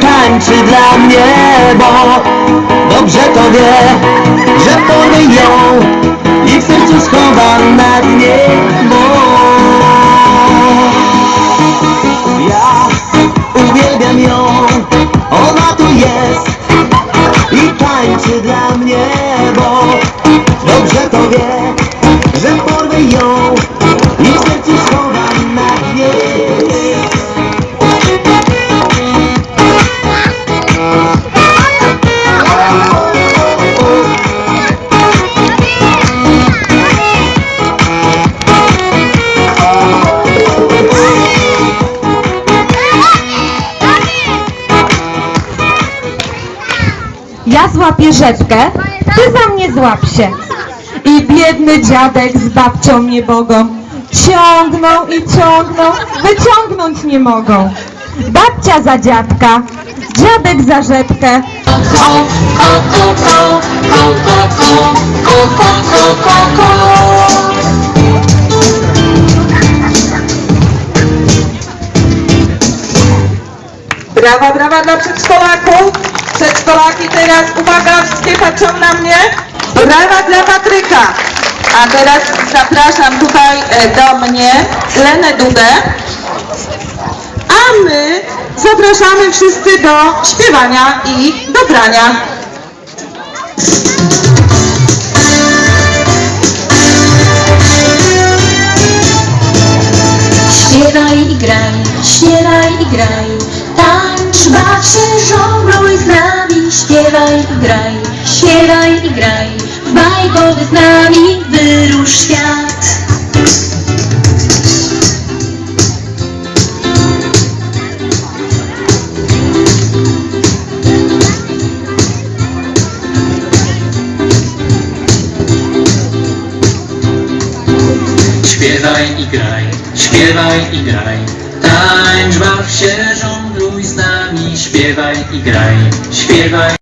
tańczy dla mnie, bo dobrze to wie, że porwę ją i w sercu schowam Ja złapię rzepkę, ty za mnie złap się. I biedny dziadek z babcią nie mogą. Ciągną i ciągną, wyciągnąć nie mogą. Babcia za dziadka, dziadek za rzepkę. Brawa, brawa dla przedszkolaków. Przedszkolaki teraz, uwaga, wszystkie patrzą na mnie. Brawa dla Patryka. A teraz zapraszam tutaj e, do mnie Lenę Dudę. A my zapraszamy wszyscy do śpiewania i do grania. Śpiewaj i graj, śpiewaj i graj, tańcz, baw się, żongluj z nami. Śpiewaj i graj, śpiewaj i graj, w bajkowy z nami wyrusz świat. Śpiewaj i graj, śpiewaj i graj, tańcz, baw się, żongluj z nami, śpiewaj i graj, śpiewaj